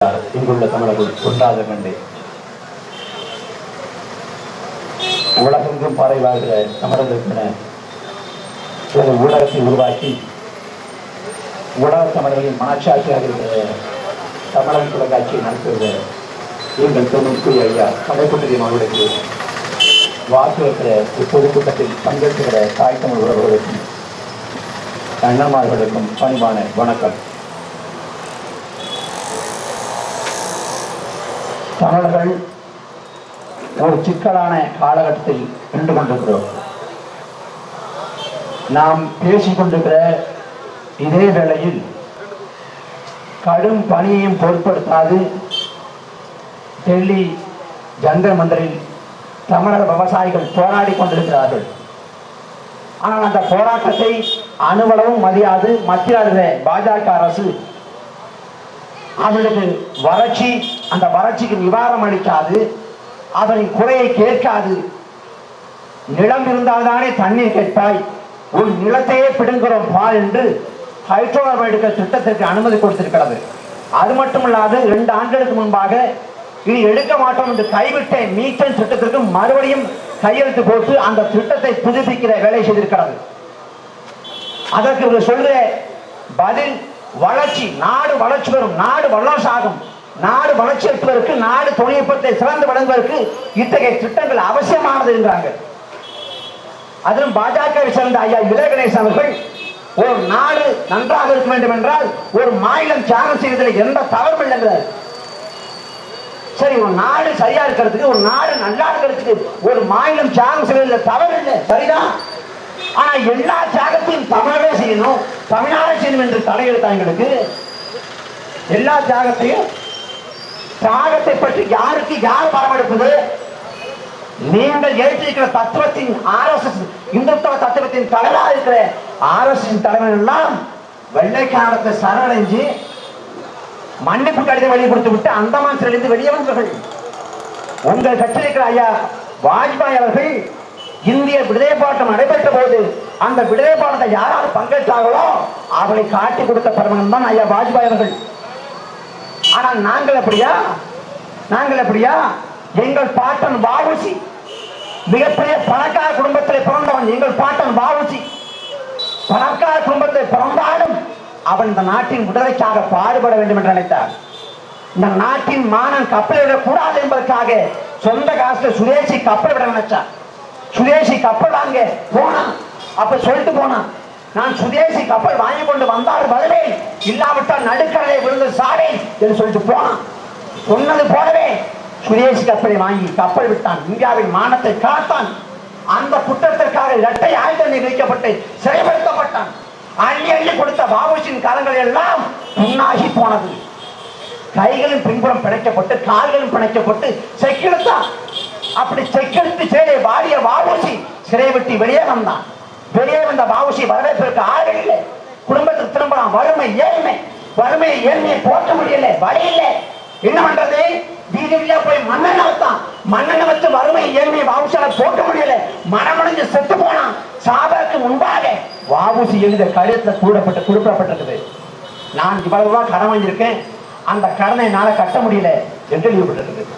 இங்குள்ள தமிழர்கள் ஒன்றாக கண்டு உலகெங்கும் பறை வாழ்கிற தமிழர்களுக்கென ஒரு ஊடகத்தை உருவாக்கி உலக தமிழர்களின் மனச்சாட்சியாக இருக்கிற தமிழக தொலைக்காட்சியை நடத்துகிற எங்கள் தொழில்குடி ஐயா கலைக்குட்டி அவர்களுக்கு வாக்குகிற இப்பொதுக்கூட்டத்தில் பங்கேற்கிற தாய் தமிழ் உறவுகளுக்கும் அண்ணன்மார்களுக்கும் பணிவான வணக்கம். தமிழர்கள் ஒரு சிக்கலான காலகட்டத்தில் நின்று கொண்டிருக்கிறோம். நாம் பேசிக்கொண்டிருக்கிற இதே வேளையில் கடும் பணியையும் பொருட்படுத்தாது டெல்லி ஜந்தர் மந்தரில் தமிழக விவசாயிகள் போராடி கொண்டிருக்கிறார்கள். ஆனால் அந்த போராட்டத்தை அணுவளவும் மதியாது. மத்திய அரசு பாஜக அரசு அவளுக்கு வறட்சி அந்த வறட்சிக்கு நிவாரணம் அளிக்காது அதனின் குறையை கேட்காது. நிலம் இருந்தால்தானே தண்ணீர் கேட்பாய். ஒரு நிலத்தையே பிடுங்குறோம் பால் என்று ஹைட்ரோ எடுக்க திட்டத்திற்கு அனுமதி கொடுத்திருக்கிறது. அது மட்டுமல்லாது இரண்டு ஆண்டுகளுக்கு முன்பாக இனி எடுக்க மாட்டோம் என்று கைவிட்ட மீட்டன் திட்டத்திற்கு மறுபடியும் கையெழுத்து போட்டு அந்த திட்டத்தை புதுப்பிக்கிற வேலை செய்திருக்கிறது. அதற்கு இவர் சொல்ற பதில் வளர்ச்சி நாடு வளர்ச்சி பெறும் நாடு வளர்ச்சாகும் நாடு வளர்ச்சி பெறுவதற்கு நாடு தொழில்நுட்பத்தை சிறந்து வழங்குவதற்கு இத்தகைய திட்டங்கள் அவசியமானது என்றாங்க அதிலும் பாஜகவை சேர்ந்த ஐயா இளைய கணேசன் அவர்கள் ஒரு நாடு நன்றாக இருக்க வேண்டும் என்றால் ஒரு மாநிலம் தியாகம் செய்வதில் எந்த தவறும் இல்லைங்கிறார் சரி ஒரு நாடு சரியா இருக்கிறதுக்கு ஒரு நாடு நல்லா இருக்கிறதுக்கு ஒரு மாநிலம் தியாகம் செய்வதில் தவறு இல்லை சரிதான். ஆனா எல்லா தியாகத்தையும் தமிழவே செய்யணும். தமிழாக செய்யணும் என்று தலையெழுத்தா எங்களுக்கு? எல்லா தியாகத்தையும் தியாகத்தை பற்றி யாருக்கு யார் பரமெடுப்பது? நீங்கள் ஏற்றிருக்கிற தத்துவத்தின் ஆர்எஸ்எஸ் இந்துத்துவ தத்துவத்தின் தலைவராக இருக்கிற ஆர்எஸ்எஸ் தலைவர் எல்லாம் வெள்ளைக்காரத்தை சரணடைஞ்சு மன்னிப்பு கடிதம் வெளியே கொடுத்து விட்டு அந்தமான் சிறையிலிருந்து வெளியே வந்தவர்கள். உங்கள் கட்சியில் இருக்கிற ஐயா வாஜ்பாய் அவர்கள் இந்திய விடுதலை போராட்டம் நடைபெற்ற போது அந்த விடுதலை போராட்டத்தை யாராவது பங்கேற்றார்களோ அவளை காட்டி கொடுத்த பரமன் தான் ஐயா வாஜ்பாய் அவர்கள். ஆனால் நாங்கள் எப்படியா? நாங்கள் எப்படியா? எங்கள் பாட்டன் வாவுசி மிகப்பெரிய பணக்கார குடும்பத்தில் பிறந்தவன் எங்கள் பாட்டன் வாவுசி பணக்கார குடும்பத்தில் பிறந்தாலும் அவன் இந்த நாட்டின் விடுதலைக்காக பாடுபட வேண்டும் என்று நினைத்தார். இந்த நாட்டின் மானம் கப்பல் விடக்கூடாது என்பதற்காக சொந்த காசுல சுரேஷி கப்பல் விட நினைச்சான் சுதேசி கப்பல் வாங்க போனான். அப்ப சொல்லிட்டு போனான் நான் சுதேசி கப்பல் வாங்கி கொண்டு வந்தால் வருவேன். இல்லாவிட்டால் நடுக்கடலை விழுந்து சாவேன் என்று சொல்லிட்டு போனான். சொன்னது போலவே சுதேசி கப்பலை வாங்கி கப்பல் விட்டான். இந்தியாவின் மானத்தை காத்தான். அந்த குற்றத்திற்காக இரட்டை ஆயுதம் நிர்ணயிக்கப்பட்டு சிறைப்படுத்தப்பட்டான். அள்ளி அள்ளி கொடுத்த பாபுசின் கரங்கள் எல்லாம் புண்ணாகி போனது. கைகளும் பின்புறம் பிணைக்கப்பட்டு கால்களும் பிணைக்கப்பட்டு செக்கெடுத்தான் அப்படி செக்கெடுத்து சிறை விட்டு வெளியே வந்தான். வெளியே வந்த பாபுஷி வரவேற்பிற்கு ஆறு இல்லை. குடும்பத்துக்கு திரும்பலாம். வறுமை ஏழ்மை. வறுமை ஏழ்மையை போற்ற முடியல. வழி இல்லை. என்ன பண்றது? வீதி வீதியா போய் மண்ணெண்ண வைத்தான் மண்ணெண்ண வச்சு வறுமை ஏழ்மையை பாபுஷால போக்க முடியல. மனமடைஞ்சு செத்து போனான். சாதருக்கு முன்பாக வாபுசி எழுத கழுத்துல கூடப்பட்டு குறிப்பிடப்பட்டிருக்குது. நான் இவ்வளவு ரூபாய் கடன் வாங்கியிருக்கேன். அந்த கடனை என்னால கட்ட முடியல என்று எழுதப்பட்டிருக்குது.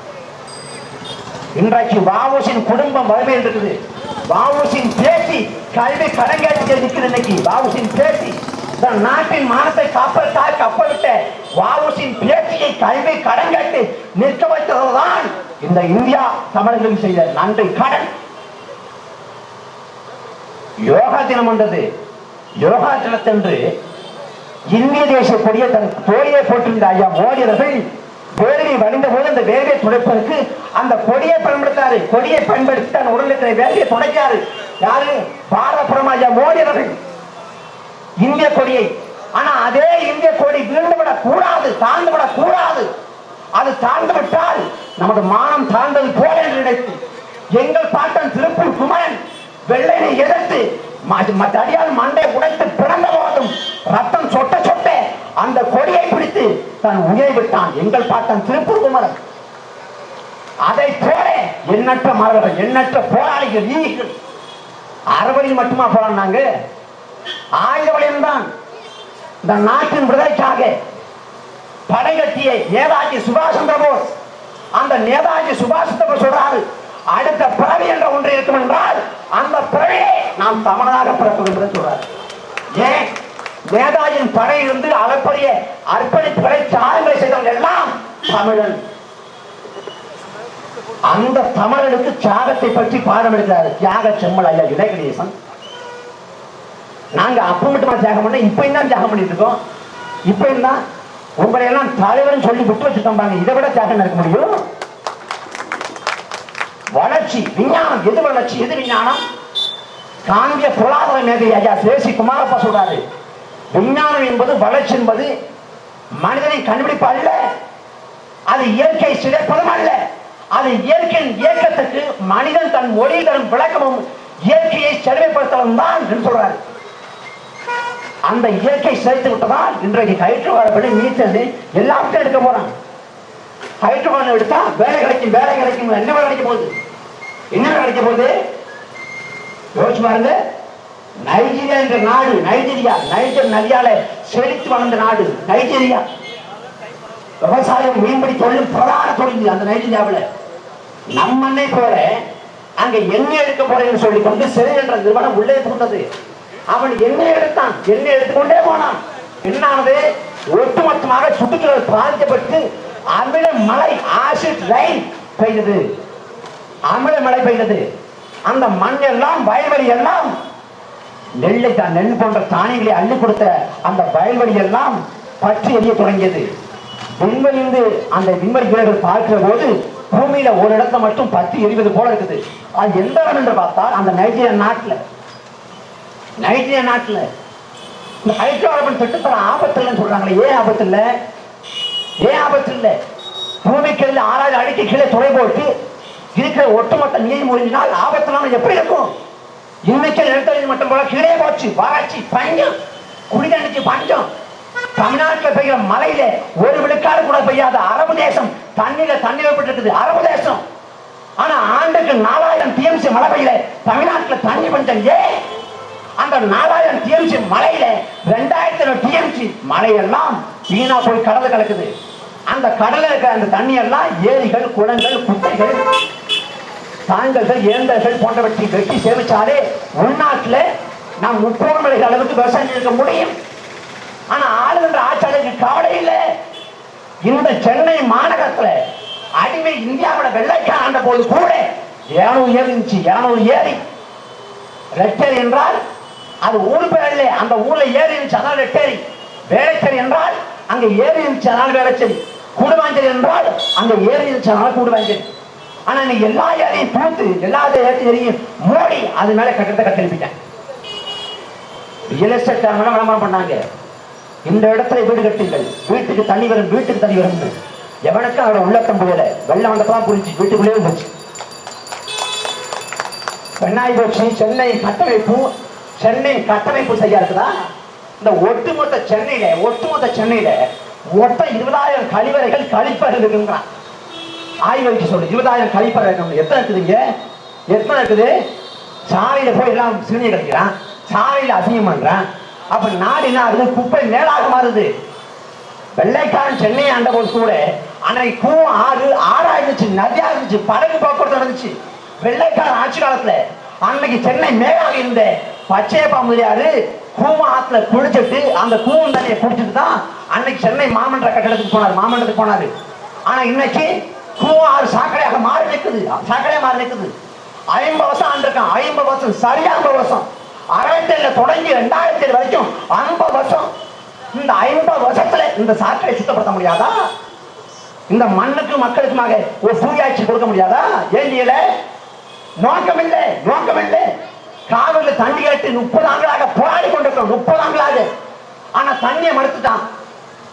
இன்றைக்கு வாபுசின் குடும்பம் வறுமை இருக்குது. வாவுசின் பேசி கல்வி கடன் கேட்டு நிற்குது இன்னைக்கு வாவுசின் பேசி. இந்த நாட்டின் மானத்தை காப்பதற்காக கப்பலிட்ட வாவுசின் பேச்சியை கல்வி கடங்கட்டு நிற்க வைத்ததுதான் இந்த இந்தியா தமிழர்களுக்கு செய்த நன்றி கடன். யோகா தினம் என்றது யோகா தினத்தன்று இந்திய தேசிய கொடியை தன் தோழியை போட்டிருந்த ஐயா மோடி அவர்கள் வேர்வை வடிந்த போது அந்த வேர்வை துடைப்பதற்கு அந்த கொடியை பயன்படுத்தாரு கொடியை பயன்படுத்தி தன் உடல் இருக்கிற வேர்வையை துடைக்காரு யாரு? பாரத மோடி அவர்கள். இந்திய கொடியை. ஆனா அதே இந்திய கொடி வீழ்ந்துவிடக் கூடாது தாழ்ந்துவிடக் கூடாது அது தாழ்ந்து விட்டால் நமது மானம் தாழ்ந்தது போல என்று நினைத்து எங்கள் பாட்டன் திருப்பூர் குமரன் வெள்ளையனை எதிர்த்து ம- தடியால் மண்டை உடைத்து பிறந்த போதும் ரத்தம் சொட்டு சொட்ட அந்த கொடியை பிடித்து தன் உயிரை விட்டான். எங்கள் பாட்டன் திருப்பூர் குமரன் அதை போல எண்ணற்ற மரபர்கள் எண்ணற்ற போராளிகள் ஈகள் அறுவடையில் மட்டுமா போராடினாங்க ஆயுத வளையம் தான் இந்த நாட்டின் விடுதலைக்காக படைகட்டிய நேதாஜி சுபாஷ் சந்திர போஸ். அந்த நேதாஜி சுபாஷ் சந்திர போஸ் சொல்றாரு அடுத்த பிறவி என்ற ஒன்று இருக்கும் என்றால் அந்த பிறவியை நாம் தமிழனாக பிறக்க வேண்டும் என்று சொல்றாரு. ஏன்? மேதாஜின் படை இருந்து அளப்பரிய அர்ப்பணிப்புகளை தியாகங்களை செய்தவங்க எல்லாம் தமிழன். அந்த தமிழனுக்கு தியாகத்தை பற்றி பாடம் எடுக்கிறார். தியாக செம்மல் ஐயா இலகணேசன் நாங்க அப்ப மட்டுமா தியாகம் பண்ண இப்ப தான் தியாகம் பண்ணிட்டு இருக்கோம். இப்ப என்ன உங்களை எல்லாம் தலைவர்னு சொல்லி விட்டு வச்சுட்டோம் பாருங்க. இதை விட தியாகம் நடக்க முடியும்? வளர்ச்சி விஞ்ஞானம். எது வளர்ச்சி? எது விஞ்ஞானம்? காந்திய பொருளாதார மேதை ஐயா சேசி குமாரப்பா சொல்றாரு. விஞ்ஞானம் என்பது வளர்ச்சி என்பது மனிதனின் கண்டுபிடிப்பு அல்ல. அது இயற்கை சிதைப்பதும் அல்ல. அது இயற்கையின் இயக்கத்துக்கு மனிதன் தன் மொழி தரும் விளக்கமும் இயற்கையை செழுமைப்படுத்தவும் தான் என்று சொல்றாரு. அந்த இயற்கை சேர்த்து விட்டதால் இன்றைக்கு ஹைட்ரோகார்பன் மீத்தது எல்லாத்தையும் எடுக்க போறான். ஹைட்ரோகார்பன் எடுத்தா வேலை கிடைக்கும் வேலை கிடைக்கும். என்ன வேலை கிடைக்க போகுது? என்ன கிடைக்க போகுது? யோசிச்சு பாருங்க. நைஜீரியா என்ற நாடு நைஜீரியா நைஜர் நதியால செழித்து வளர்ந்த நாடு நைஜீரியா. விவசாயம் மீன்பிடி தொழில் பிரதான தொழில் அந்த நைஜீரியாவில். நம்ம அன்னை போல அங்க எண்ணெய் எடுக்க போறேன்னு சொல்லி கொண்டு சிறை என்ற நிறுவனம் உள்ளே புகுந்தது. அவன் எண்ணெய் எடுத்தான் எண்ணெய் எடுத்துக்கொண்டே போனான். என்னானது? ஒட்டுமொத்தமாக சுற்றுச்சூழல் பாதிக்கப்பட்டு அமில மழை ஆசிட் ரைன் பெய்தது. அமில மழை பெய்தது. அந்த மண் எல்லாம் வயல்வெளி எல்லாம் நெல்லை நெல் போன்ற தானியங்களை அள்ளி கொடுத்த அந்த வயல்வெளி எல்லாம் பற்றி எரிய தொடங்கியது. விண்வெளிந்து அந்த விண்வெளி வீரர்கள் பார்க்கிற போது பூமியில ஒரு இடத்தை மட்டும் பற்றி எரிவது போல இருக்குது. அது எந்த இடம் என்று பார்த்தால் அந்த நைஜீரியா நாட்டில். நைஜீரியா நாட்டில். இந்த ஹைட்ரோகார்பன் திட்டத்துல ஆபத்து இல்லைன்னு சொல்றாங்களே ஏன் ஆபத்து இல்லை? ஏன் ஆபத்து இல்லை? பூமிக்கடியில் ஆறாயிரம் அடிக்கு கீழே துளை போட்டு இருக்கிற ஒட்டுமொத்த நீர் முடிஞ்சினால் ஆபத்துனால எப்படி இருக்கும்? இன்னைக்கு எழுத்தறிஞர் மட்டும் போல கீழே போச்சு வறட்சி பஞ்சம் குடிதண்ணிக்கு பஞ்சம். தமிழ்நாட்டில் பெய்கிற மலையில ஒரு விழுக்காடு கூட பெய்யாத அரபு தேசம் தண்ணியில தண்ணி இருக்குது அரபு தேசம். ஆனா ஆண்டுக்கு நாலாயிரம் டிஎம்சி மழை பெய்யல தமிழ்நாட்டில் தண்ணி பஞ்சம் ஏ அந்த நாலாயிரம் டிஎம்சி மலையில ரெண்டாயிரத்தி டிஎம்சி மலையெல்லாம் வீணா போய் கடல் கலக்குது. அந்த கடல இருக்கிற அந்த தண்ணி எல்லாம் ஏரிகள் குளங்கள் குட்டைகள் சாயங்கள்கள் இயந்திரங்கள் போன்றவற்றை வெட்டி சேமிச்சாலே உள்நாட்டில் நாம் முப்போர் மலைகள் அளவுக்கு விவசாயம் இருக்க முடியும். ஆனா ஆளுகின்ற ஆட்சியாளருக்கு கவலை இல்லை. இந்த சென்னை மாநகரத்தில் அடிமை இந்தியாவோட வெள்ளைக்கார ஆண்ட போது கூட இருநூறு ஏரி இருந்துச்சு இருநூறு ஏரி. ரெட்டேரி என்றால் அது ஊர் பேர் இல்லை அந்த ஊர்ல ஏரி இருந்துச்சு அதனால ரெட்டேரி. வேளச்சேரி என்றால் அங்க ஏரி இருந்துச்சு அதனால் வேளச்சேரி. கூடுவாஞ்சேரி என்றால் அங்க ஏரி இருந்துச்சு அதனால கூடுவாஞ்சேரி. ஆனா நீ எல்லா ஏரியும் பூத்து எல்லா ஏரியும் மோடி அது மேல கட்டத்தை கட்டெழுப்பிட்டேன் ரியல் எஸ்டேட் விளம்பரம் பண்ணாங்க? இந்த இடத்துல வீடு கட்டுங்கள். வீட்டுக்கு தண்ணி வரும் வீட்டுக்கு தண்ணி வரும். எவனுக்கும் அவரோட உள்ளத்தம் போகல வெள்ளம் வந்தப்பதான் புரிஞ்சு வீட்டுக்குள்ளேயே போச்சு. பெண்ணாய் போச்சு. சென்னை கட்டமைப்பு சென்னை கட்டமைப்பு சரியா இருக்குதா? இந்த ஒட்டுமொத்த சென்னையில ஒட்டுமொத்த சென்னையில ஒட்ட இருபதாயிரம் கழிவறைகள் கழிப்பறைகள் இருக்குங்கிறான் ஆய்வறிக்கை சொல்லு இருபதாயிரம் கழிப்பறை எத்தனை இருக்குதுங்க? எத்தனை இருக்குது? சாலையில போய் எல்லாம் சிறுநீர் கழிக்கிறான். சாலையில அசிங்கம் பண்றான். அப்ப நாடு என்ன ஆகுது? குப்பை மேலாக மாறுது. வெள்ளைக்காரன் சென்னை ஆண்ட போது கூட அன்னைக்கு கூவம் ஆறு ஆறா இருந்துச்சு நதியா இருந்துச்சு படகு போக்குவரத்து நடந்துச்சு. வெள்ளைக்காரன் ஆட்சி காலத்துல அன்னைக்கு சென்னை மேலாக இருந்த பச்சையப்பா முதலியாரு கூவம் ஆத்துல குளிச்சுட்டு அந்த கூவம் தண்ணியை குடிச்சிட்டு தான் அன்னைக்கு சென்னை மாமன்ற கட்டடத்துக்கு போனார் மாமன்றத்துக்கு போனாரு. ஆனா இன்னைக்கு கூவம் சாக்கடையாக மாறி நிற்குது. சாக்கடையாக மாறி நிற்குது. ஐம்பது வருஷம் ஆண்டிருக்கான் ஐம்பது வருஷம் சரியா ஐம்பது வருஷம். அறுபத்தேழுல தொடங்கி ரெண்டாயிரத்தி ஏழு வரைக்கும் ஐம்பது வருஷம். இந்த ஐம்பது வருஷத்துல இந்த சாக்கடை சுத்தப்படுத்த முடியாதா? இந்த மண்ணுக்கு மக்களுக்குமாக ஒரு சூரியாட்சி கொடுக்க முடியாதா? ஏன் நோக்கம் இல்லை நோக்கம் இல்லை காவிரியில் தண்ணி கேட்டு முப்பது ஆண்டுகளாக போராடி கொண்டிருக்கோம் முப்பது ஆண்டுகளாக. ஆனா தண்ணியை மறுத்துட்டான்.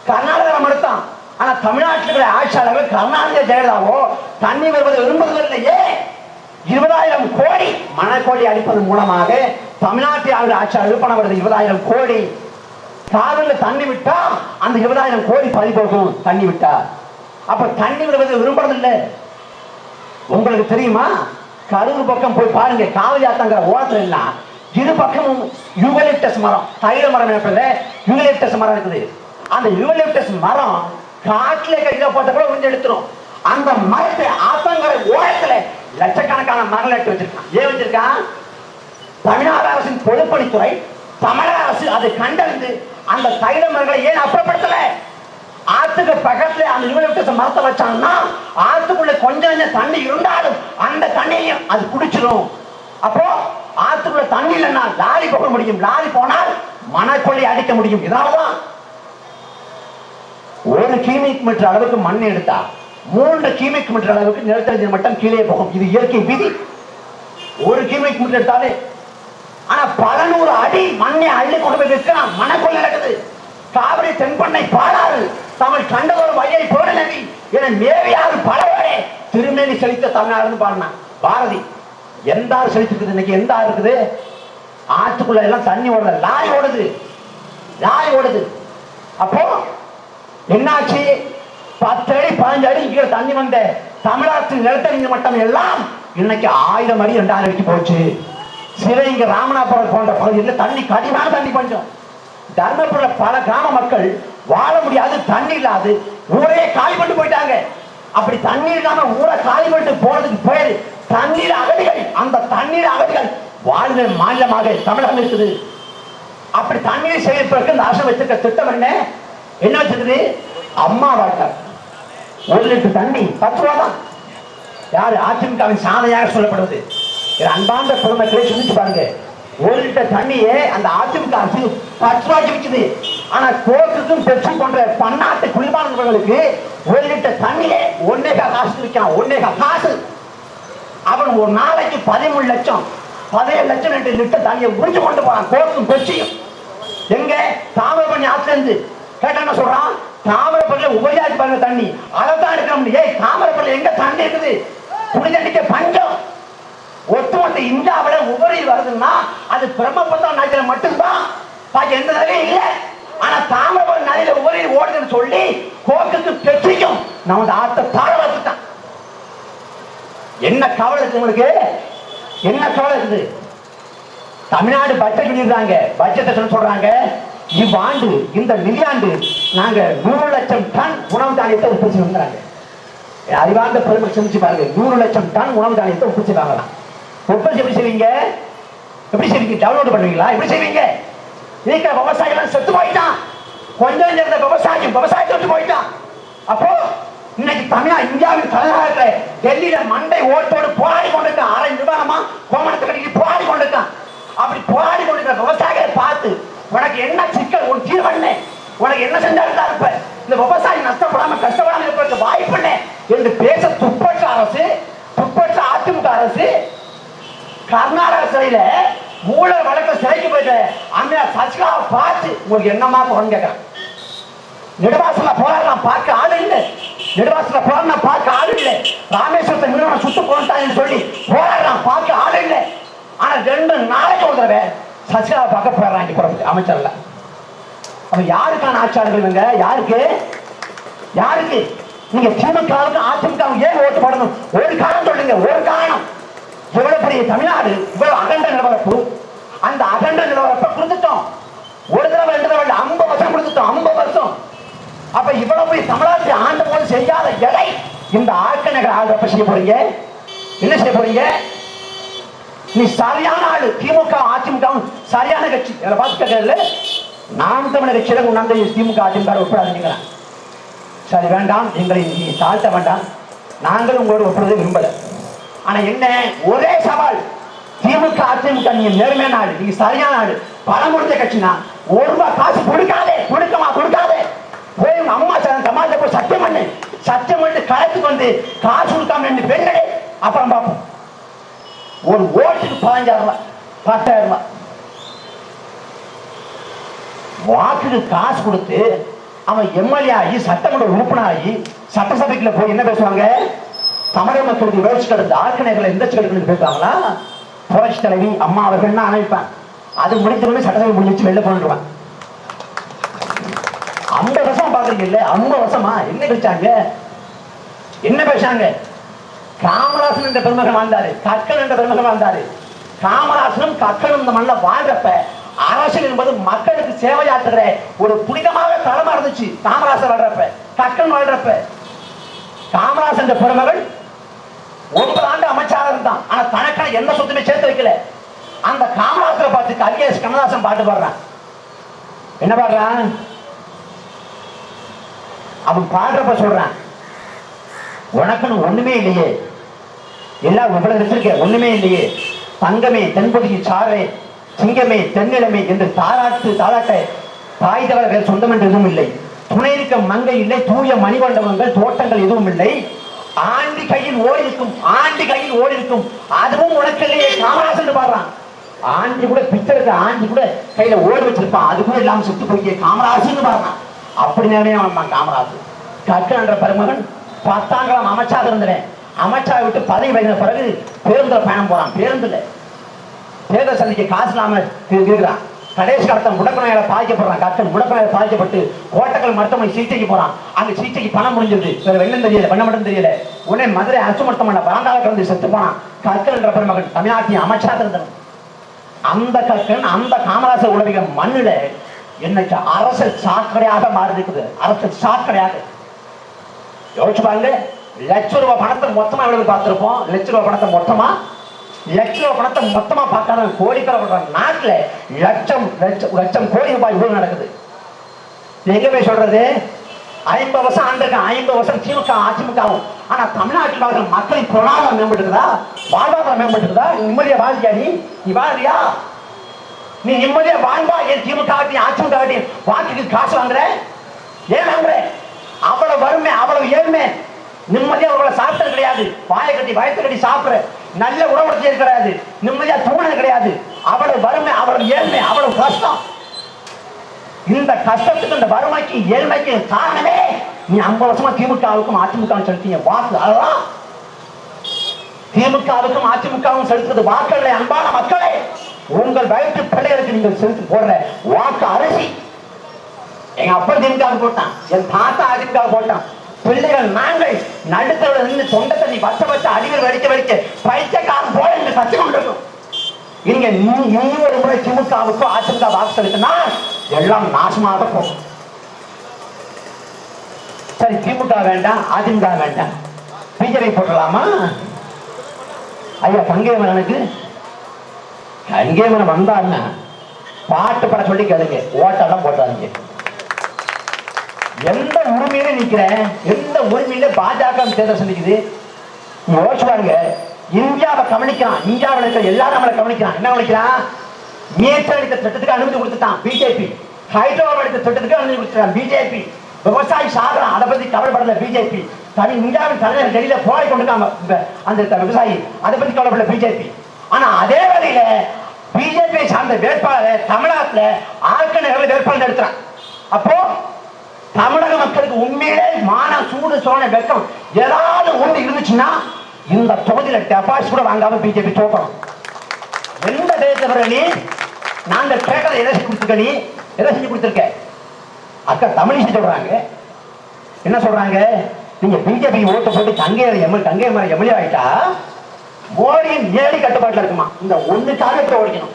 கர்நாடகாவை மறுத்தான். ஆனா தமிழ்நாட்டில் இருக்கிற ஆட்சியாளர்கள் கர்நாடக ஜெயலலிதாவோ தண்ணி வருவதை விரும்புவதில்லையே. இருபதாயிரம் கோடி மணக்கோடி அளிப்பதன் மூலமாக தமிழ்நாட்டில் அவர்கள் ஆட்சியாளர்கள் பணம் வருது இருபதாயிரம் கோடி. காவிரியில் தண்ணி விட்டா அந்த இருபதாயிரம் கோடி பறி போகும் தண்ணி விட்டா. அப்ப தண்ணி விடுவது விரும்புறதில்லை. உங்களுக்கு தெரியுமா? கரூர் பக்கம் போய் பாருங்க காவிரி ஆத்தங்கிற ஓரத்துல எல்லாம் இரு பக்கமும் யுகலிப்டஸ் மரம் தைல மரம் என்ன யுகலிப்டஸ் மரம் இருக்குது. அந்த யுகலிப்டஸ் மரம் காட்டுல கையில போட்ட கூட உண்டு எடுத்துரும். அந்த மரத்தை ஆத்தங்கரை ஓரத்துல லட்சக்கணக்கான மரங்கள் நட்டு வச்சிருக்கான். ஏன் வச்சிருக்கான்? தமிழ்நாடு அரசின் பொதுப்பணித்துறை தமிழக அரசு அதை கண்டறிந்து அந்த தைல மரங்களை ஏன் அப்புறப்படுத்தல? ஆத்துக்கு பக்கத்துல அந்த யூனிவர்சிட்டி மரத்தை வச்சாங்கன்னா ஆத்துக்குள்ள கொஞ்சம் கொஞ்சம் தண்ணி இருந்தாலும் அந்த தண்ணியையும் அது குடிச்சிடும் அப்போ ஆத்துக்குள்ள தண்ணி இல்லைன்னா லாரி போக முடியும். லாரி போனால் மனக்கொள்ளி அடிக்க முடியும். இதனாலதான் ஒரு கியூமிக் மீட்டர் அளவுக்கு மண் எடுத்தா மூன்று கியூமிக் மீட்டர் அளவுக்கு நிலத்தடி மட்டம் கீழே போகும். இது இயற்கை விதி. ஒரு கியூமிக் மீட்டர் எடுத்தாலே ஆனா பல நூறு அடி மண்ணை அள்ளி கொண்டு போய் வைக்கிறான் மனக்குள்ள நடக்குது. காவிரி தென்பண்ணை பாடாறு தமிழ் கண்டதொரு வையை போடலவி என மேவியாறு பலவரே திருமேனி செழித்த தமிழ்நாடுன்னு பாடினான் பாரதி எந்த ஆறு செழிச்சிருக்குது இன்னைக்கு எந்த ஆறு இருக்குது? ஆற்றுக்குள்ள எல்லாம் தண்ணி ஓடுது. லாரி ஓடுது. லாரி ஓடுது. அப்போ என்னாச்சு? பத்து அடி பதினஞ்சு அடி கீழே தண்ணி வந்த தமிழகத்தின் நிலத்தடி மட்டம் எல்லாம் இன்னைக்கு ஆயிரம் அடி ரெண்டாயிரம் அடிக்கு போச்சு. சில இங்க ராமநாதபுரம் போன்ற பகுதியில் தண்ணி கடிமான தண்ணி பஞ்சம் தர்மபுரியில பல கிராம மக்கள் வாழ முடியாது தண்ணி இல்லாது ஊரே காலி பண்ணிட்டு போயிட்டாங்க. அப்படி தண்ணீர் இல்லாம ஊரை காலி பண்ணிட்டு போனதுக்கு பேரு தண்ணீர் அகதிகள். அந்த தண்ணீர் அகதிகள் வாழ்ந்த மாநிலமாக தமிழகம் இருக்குது. அப்படி தண்ணீர் சேமிப்பதற்கு இந்த அரசு வச்சிருக்க திட்டம் என்ன? என்ன வச்சிருக்குது அம்மா வாட்டர் ஒரு லிட்டர் தண்ணி பத்து ரூபா தான். யாரு? அதிமுகவின் சாதனையாக சொல்லப்படுவது. அன்பார்ந்த பெருமக்களை சிந்திச்சு பாருங்க. ஒரு லிட்டர் தண்ணியே அந்த அதிமுக அரசு பத்து ரூபாய்க்கு விற்குது ஆனா கோக்குக்கும் பெற்று போன்ற பன்னாட்டு குளிர்பானவர்களுக்கு ஒரு லிட்டர் தண்ணியே ஒன்னேகா காசு விற்கிறான். ஒன்னேகா காசு. அவன் ஒரு நாளைக்கு பதிமூணு லட்சம் பதினேழு லட்சம் ரெண்டு லிட்டர் தண்ணியை உறிஞ்சு கொண்டு போறான். கோக்கும் பெற்றியும் எங்க? தாமிரபரணி ஆத்துல இருந்து கேட்டா என்ன சொல்றான் தாமிரபரணில உபரியாச்சு பாருங்க தண்ணி. அதைத்தான் எடுக்கணும் ஏய் தாமரப்பள்ளி எங்க தண்ணி இருக்குது? குடிதண்ணிக்கு பஞ்சம். ஒட்டுமொத்த இந்தியாவில உபரி வருதுன்னா அது பிரம்மபுத்திர நதியில மட்டும்தான். பாக்கி எந்த நதியும் இல்லை. ஆனா தாமிரபரணி நதியில உபரி ஓடுதுன்னு சொல்லி கோக்குக்கு பெற்றிக்கும். நமது ஆத்த தாழ வச்சுட்டான் என்ன கவலை இருக்கு உங்களுக்கு? என்ன கவலை இருக்குது? தமிழ்நாடு பட்ஜெட் வெளியிடுறாங்க பட்ஜெட்டை சொல்ல சொல்றாங்க. இவ்வாண்டு இந்த நிதியாண்டு நாங்க நூறு லட்சம் டன் உணவு தானியத்தை உற்பத்தி செய்வாங்க அறிவார்ந்த பெருமை சிந்திச்சு பாருங்க. நூறு லட்சம் டன் உணவு தானியத்தை உற்பத்தி வாங்கலாம். உற்பத்தி எப்படி செய்வீங்க? எப்படி செய்வீங்க? டவுன்லோட் பண்ணுவீங்களா? எப்படி செய்வீங்க? இருக்கிற விவசாயி செத்து போயிட்டான். கொஞ்சம் இருந்த விவசாயம் விவசாயத்தை விட்டு போயிட்டான். அப்போ இன்னைக்கு தமிழா இந்தியாவின் தலைநகர டெல்லியில மண்டை ஓட்டோடு போராடி கொண்டிருக்கான் அரை நிர்வாகமா கோமணத்தை கட்டிட்டு போராடி கொண்டிருக்கான். அப்படி போராடி கொண்டிருக்கிற விவசாயிகளை பார்த்து உனக்கு என்ன சிக்கல்? உன் தீர்வு உனக்கு என்ன செஞ்சாலும் தான் இருப்ப? இந்த விவசாயி நஷ்டப்படாம கஷ்டப்படாம இருப்பதற்கு வாய்ப்பு என்ன என்று பேச துப்பற்ற அரசு துப்பற்ற அதிமுக அரசு கர்நாடக சிறையில ஊழல் வழக்க சிறைக்கு போயிட்ட அந்த சசிகலாவை பார்த்து உங்களுக்கு என்னமா போகணும் கேட்கிறான் நெடுவாசல போராடலாம் பார்க்க ஆள் இல்லை. நெடுவாசல போராடலாம் பார்க்க ஆள் இல்லை. ராமேஸ்வரத்தை நிறுவனம் சுட்டு போட்டாங்கன்னு சொல்லி போராடலாம் பார்க்க ஆள் இல்லை. ஆனா ரெண்டு நாளைக்கு ஒரு தடவை சசிகலாவை பார்க்க போயிடுறாங்க புறப்பட்டு அமைச்சர்ல. அப்ப யாருக்கான ஆட்சியாளர்கள் இவங்க? யாருக்கு? யாருக்கு? நீங்க திமுகவுக்கு அதிமுக ஏன் ஓட்டு போடணும்? ஒரு காரணம் சொல்லுங்க ஒரு காரணம். இவ்வளவு பெரிய தமிழ்நாடு இவ்வளவு அகண்ட நிலவரப்பு. அந்த அகண்ட நிலவரப்பை கொடுத்துட்டோம். ஒரு தடவை ரெண்டு தடவை ஐம்பது வருஷம் கொடுத்துட்டோம் ஐம்பது வருஷம். அப்ப இவ்வளவு பெரிய தமிழ்நாட்டை ஆண்ட போது செய்யாத எடை இந்த ஆக்க நகர் ஆள்றப்ப செய்ய போறீங்க? என்ன செய்ய போறீங்க? நீ சரியான ஆளு. திமுக அதிமுக சரியான கட்சி. இதை பார்த்து நாம் தமிழர் கட்சியில கொண்டாந்து திமுக அதிமுக ஒப்பிடாதீங்க சரி வேண்டாம். எங்களை நீ தாழ்த்த வேண்டாம். நாங்களும் உங்களோட ஒப்புறதை விரும்பல. ஆனா என்ன? ஒரே சவால். திமுக அதிமுக நீங்க நேர்மையான ஆளு. நீங்க சரியான ஆளு. பணம் கொடுத்த கட்சினா ஒரு ரூபாய் காசு கொடுக்காதே. கொடுக்கமா? கொடுக்காதே. போய் உங்க அம்மா சார் சமாஜத்தை போய் சத்தியம் பண்ணு. சத்தியம் பண்ணி கலத்துக்கு வந்து காசு கொடுக்காம ரெண்டு பெண்களே அப்புறம் பார்ப்போம். ஒரு ஓட்டுக்கு பதினஞ்சாயிரம் ரூபாய் பத்தாயிரம் ரூபாய் வாக்குக்கு காசு கொடுத்து அவன் எம்எல்ஏ ஆகி சட்டமன்ற உறுப்பினர் ஆகி சட்டசபைக்குள்ள போய் என்ன பேசுவாங்க? தமிழக மக்களுக்கு விளைச்சி கிடந்த ஆக்கினைகளை எந்த செடிகளுக்கு பேசுவாங்களா? புரட்சி தலைவி அம்மா அவர்கள் நான் அழைப்பேன். அது முடித்தவொடனே சட்டசபை முடிஞ்சு வெளில போட்டுருவான் ஐம்பது வருஷம் பாக்குறீங்கல்ல ஐம்பது வருஷமா? என்ன பேசாங்க என்ன பேசாங்க காமராசன் என்ற பெருமகன் வாழ்ந்தாரு கக்கன் என்ற பெருமகன் வாழ்ந்தாரு. காமராசனும் கக்கனும் இந்த மண்ணில் வாழ்றப்ப அரசியல் என்பது மக்களுக்கு சேவையாற்றுற ஒரு புனிதமாக தரமா இருந்துச்சு காமராசன் வாழ்றப்ப. கக்கன் வாழ்றப்ப. காமராசன் பெருமகள் ஒன்பது ஆண்டு அமைச்சராக இருந்தான். ஆனா தனக்கான எந்த சொத்துமே சேர்த்து வைக்கல. அந்த காமராசரை பார்த்து கவியேஷ் கண்ணதாசன் பாட்டு பாடுறான். என்ன பாடுறான்? அவன் பாடுறப்ப சொல்றான் உனக்குன்னு ஒண்ணுமே இல்லையே. எல்லாம் இவ்வளவு வச்சிருக்க ஒண்ணுமே இல்லையே. தங்கமே தென்பொடி சாரே சிங்கமே தென்னிலமே என்று தாராட்டு தாராட்ட தாய் தவிர சொந்தம் என்று எதுவும் இல்லை. துணை இருக்க மங்கை இல்லை தூய மணிமண்டபங்கள் தோட்டங்கள் எதுவும் இல்லை. ஆண்டி கையில் ஓடி இருக்கும் ஆண்டி கையில் ஓடி இருக்கும். அதுவும் உனக்கு இல்லையே காமராசன் பாடுறான். ஆண்டி கூட பிச்சருக்கு ஆண்டி கூட கையில ஓடி வச்சிருப்பான். அது கூட இல்லாம சுத்து போய் காமராசன் பாடுறான். அப்படி நேரமே வந்தான் காமராஜ் கற்கன்ற பெருமகன் பத்தாம் கிழமை அமைச்சாக அமைச்சா விட்டு பதவி வைந்த பிறகு பேருந்துல பயணம் போறான். பேருந்துல. தேர்தல் சந்திக்க காசு இல்லாம இருக்கிறான். கடைசி காலத்தை முடக்கணையால பாதிக்கப்படுறான். கற்கன் முடக்கணையால பாதிக்கப்பட்டு கோட்டக்கல் மருத்துவமனை சிகிச்சைக்கு போறான். அந்த சிகிச்சைக்கு பணம் முடிஞ்சது வேற வெள்ளம் தெரியல. பண்ண மட்டும் தெரியல. உடனே மதுரை அரசு மருத்துவமனை பரந்தால கலந்து செத்து போனான். கற்கள் என்ற பெருமகன் தமிழ்நாட்டின் அமைச்சராக இருந்தவன். அந்த கற்கன் அந்த காமராசர் உலக மண்ணில என்னைக்கு அரசு சாக்கடையாக மாறி இருக்குது அரசு சாக்கடையாக. யோசிச்சு பாருங்க லட்ச ரூபா பணத்தை மொத்தமா எவ்வளவு பார்த்துருப்போம். லட்ச ரூபா பணத்தை மொத்தமா லட்ச ரூபா பணத்தை மொத்தமா பார்க்காத பண்ணுற நாட்டுல லட்சம் லட்சம் லட்சம் கோடி ரூபாய் இவ்வளவு நடக்குது. எங்க போய் சொல்றது? ஐம்பது வருஷம் ஆண்டிருக்க ஐம்பது வருஷம் திமுக அதிமுகவும் ஆனா தமிழ்நாட்டில் வாழ்கிற மக்களின் பொருளாதாரம் மேம்பட்டுருக்குதா? வாழ்வாதாரம் மேம்பட்டுருக்குதா? நிம்மதியா வாழ்க்கையா நீ? நீ வாழ்றியா? நீ நிம்மதியா வாழ்வா? என் திமுக ஆகட்டும் அதிமுக ஆகட்டும் வாக்குக்கு காசு வாங்குற? ஏன் வாங்குற? அவ்வளவு வறுமை அவ்வளவு ஏழ்மை. நிம்மதியா உங்களை சாப்பிட்டது கிடையாது. வாயை கட்டி வயத்தை கட்டி சாப்பிடுற நல்ல உணவு கிடையாது நிம்மதியா தூணது கிடையாது. அவ்வளவு வறுமை அவ்வளவு ஏழ்மை அவ்வளவு கஷ்டம். இந்த கஷ்டத்துக்கு இந்த வறுமைக்கு ஏழ்மைக்கு காரணமே நீ ஐம்பது வருஷமா திமுகவுக்கும் அதிமுகவும் செலுத்திய வாக்கு. அதுதான் திமுகவுக்கும் அதிமுகவும் செலுத்துறது வாக்களை அன்பான மக்களே. உங்கள் வயிற்று பிள்ளைகளுக்கு நீங்கள் செலுத்தி போடுற வாக்கு அரிசி. எங்க அப்பா திமுக போட்டான். என் தாத்தா அதிமுக போட்டான். பிள்ளைகள் நாங்கள் நடுத்தவர்கள் நின்று தொண்டை தண்ணி பச்சை வச்ச அடிகள் வடிக்க வடிக்க பைத்தியக்காரன் போல என்று கத்து கொண்டிருக்கும் இங்க நீ ஒரு முறை திமுகவுக்கும் அதிமுக வாக்கு செலுத்தினா எல்லாம் நாசமாக போகும். சரி திமுக வேண்டாம் அதிமுக வேண்டாம். பிஜேபி போடலாமா ஐயா கங்கைமரனுக்கு கங்கைமரன் வந்தாருன்னா பாட்டு பட சொல்லி கேளுங்க. ஓட்டெல்லாம் போட்டாருங்க எந்த உரிமையில நிக்கிற எந்த உரிமையில பாஜக தேர்தல் சந்திக்குது? யோசிச்சு பாருங்க. இந்தியாவை கவனிக்கிறான். இந்தியாவில் இருக்கிற எல்லாரும் நம்மளை கவனிக்கிறான். என்ன கவனிக்கிறான்? மீட்டர் அடித்த திட்டத்துக்கு அனுமதி கொடுத்துட்டான் பிஜேபி. ஹைட்ரோ அடித்த திட்டத்துக்கு அனுமதி கொடுத்துட்டான் பிஜேபி. விவசாயி சாகுறான் அதை பத்தி கவலைப்படல பிஜேபி. தனி இந்தியாவின் தலைநகர் டெல்லியில போராடி கொண்டிருக்காங்க அந்த விவசாயி. அதை பத்தி கவலைப்படல பிஜேபி. ஆனா அதே வேளையில பிஜேபி சார்ந்த வேட்பாளர் தமிழ்நாட்டில் ஆட்கள் நகரில் வேட்பாளர் எடுத்துறான் அப்போ தமிழக மக்களுக்கு உண்மையிலே மான சூடு சோன வெக்கம் ஏதாவது ஒண்ணு இருந்துச்சுன்னா இந்த தொகுதியில டெபாசிட் கூட வாங்காம பிஜேபி தோக்கணும். எந்த தேசத்துல நீ? நாங்க கேட்கறத எதை செஞ்சு கொடுத்துருக்க நீ? எதை செஞ்சு கொடுத்துருக்க? அக்கா தமிழிசை சொல்றாங்க. என்ன சொல்றாங்க? நீங்க பிஜேபி ஓட்டு போட்டு கங்கை எம்எல் கங்கை மரம் எம்எல்ஏ ஆயிட்டா? மோடியின் நேரடி கட்டுப்பாட்டில் இருக்குமா? இந்த ஒண்ணுக்காக இப்ப ஓடிக்கணும்.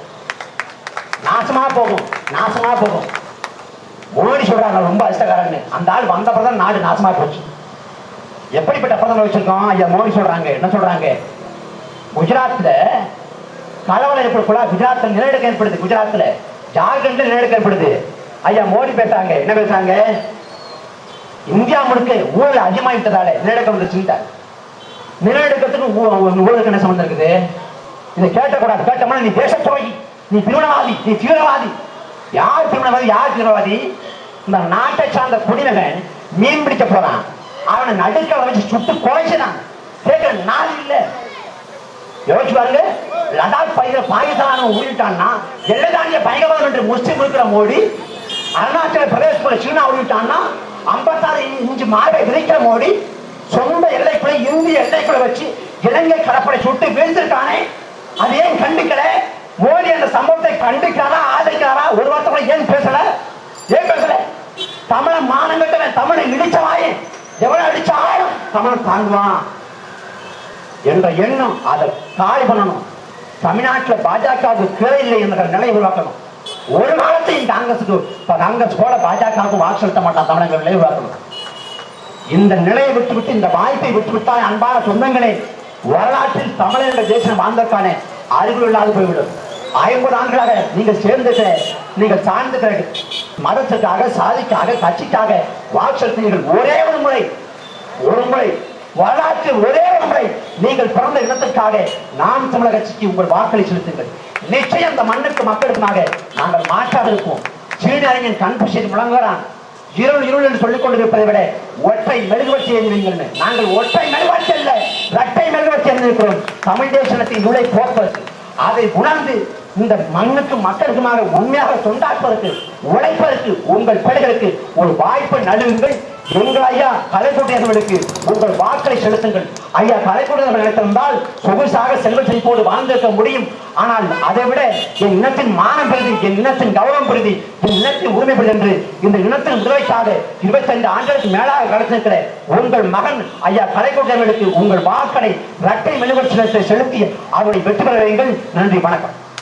நாசமா போகும். நாசமா போகும். மோடி சொல்றாங்க ரொம்ப அதிர்ஷ்டக்காரன்னு. அந்த ஆள் வந்த நாடு நாசமா போச்சு. எப்படிப்பட்ட பிரதமர் வச்சிருக்கோம்? ஐயா மோடி சொல்றாங்க. என்ன சொல்றாங்க? குஜராத்ல கலவரம் ஏற்படக்கூடாது குஜராத்ல நிலநடுக்கம் ஏற்படுது. குஜராத்ல ஜார்க்கண்ட்ல நிலநடுக்கம் ஏற்படுது. ஐயா மோடி பேசாங்க என்ன பேசுறாங்க? இந்தியா முழுக்க ஊழல் அதிகமாயிட்டதால நிலநடுக்கம் வந்துச்சுட்டாங்க நிலநடுக்கத்துக்கு ஊழலுக்கு என்ன சம்மந்தம் இருக்குது? இதை கேட்டக்கூடாது. கேட்டோம்னா நீ தேச துரோகி. நீ பிரிவினவாதி. நீ தீவிரவாதி. யார் பிரிவினவாதி யார் தீவிரவாதி இந்த நாட்டை சார்ந்த குடிமகன் மீன் பிடிக்க போறான். அவனை நடுக்கல வச்சு சுட்டு குறைச்சுதான் கேட்கிற நாள் இல்ல. யோசிச்சு பாருங்க. லடாக் பயிர பாகிஸ்தான் உயிரிட்டான்னா எல்லதானிய பயங்கரவாதம் என்று முஸ்லிம் இருக்கிற மோடி அருணாச்சல பிரதேச சீனா உயிரிட்டான்னா ஐம்பத்தாறு இஞ்சு மார்பை விதைக்கிற மோடி சொந்த எல்லைக்குள்ள இந்திய எல்லைக்குள்ள வச்சு இலங்கை கடற்படை சுட்டு வீழ்த்திருக்கானே. அது ஏன் கண்டுக்கல? மோடி அந்த சம்பவத்தை கண்டிக்கிறாரா ஆதரிக்கிறாரா? ஒரு வார்த்தை கூட ஏன் பேசல? ஏன் பேசல? தமிழ மானங்கட்டவன் தமிழை இடிச்சவாயே எவ்வளவு அடிச்சாலும் தமிழன் தாங்குவான் என்ற எண்ணம் அதை காலி பண்ணணும். தமிழ்நாட்டில் பாஜகவுக்கு கிளை இல்லை என்ற நிலை உருவாக்கணும். ஒரு காலத்தையும் காங்கிரசுக்கு காங்கிரஸ் போல பாஜகவுக்கு வாக்கு செலுத்த மாட்டான் தமிழக நிலை உருவாக்கணும். இந்த நிலையை விட்டுவிட்டு இந்த வாய்ப்பை விட்டுவிட்டால் அன்பான சொந்தங்களே வரலாற்றில் தமிழர் என்ற தேசம் வாழ்ந்ததற்கான அறிவு இல்லாது போய்விடும். ஐம்பது ஆண்டுகளாக நீங்கள் சேர்ந்துட்டு நீங்கள் சார்ந்துக்கிற மதத்துக்காக சாதிக்காக கட்சிக்காக வாக்களித்தீர்கள் ஒரே ஒரு முறை ஒரு முறை வரலாற்றில் ஒரே ஒரு முறை நீங்கள் பிறந்த இனத்திற்காக நாம் தமிழக கட்சிக்கு உங்கள் வாக்களை செலுத்துங்கள். நிச்சயம் அந்த மண்ணுக்கு மக்களுக்குமாக நாங்கள் மாற்றாக இருப்போம். சீன அறிஞன் கண்புஷன் முழங்குகிறான். இருள் இருள் என்று சொல்லிக் கொண்டிருப்பதை விட ஒற்றை மெழுகுவர்த்தி எறிவீங்கள் நாங்கள் ஒற்றை மெழுகுவர்த்தி அல்ல இரட்டை மெழுகுவர்த்தி எழுந்திருக்கிறோம் தமிழ் தேசத்தின் நூலை போக்குவரத்து அதை உணர்ந்து இந்த மண்ணுக்கு மக்களுக்குமாக உண்மையாக தொண்டாற்றுவதற்கு உழைப்பதற்கு உங்கள் பிள்ளைகளுக்கு ஒரு வாய்ப்பை நழுவுங்கள் எங்கள் ஐயா கலைக்குட்டியர்களுக்கு உங்கள் வாக்களை செலுத்துங்கள். ஐயா கலைக்குட்டியர்கள் நினைத்திருந்தால் சொகுசாக செல்வ செழிப்போடு வாழ்ந்திருக்க முடியும். ஆனால் அதை விட என் இனத்தின் மானம் பெறுதி என் இனத்தின் கௌரவம் பெறுதி என் இனத்தின் உரிமை பெறுது என்று இந்த இனத்தின் விடுதலைக்காக இருபத்தைந்து ஆண்டுகளுக்கு மேலாக கடத்திருக்கிற உங்கள் மகன் ஐயா கலைக்குட்டியர்களுக்கு உங்கள் வாக்களை இரட்டை மெழுகுவர்த்தி செலுத்தி அவரை வெற்றி பெற வையுங்கள். நன்றி வணக்கம்.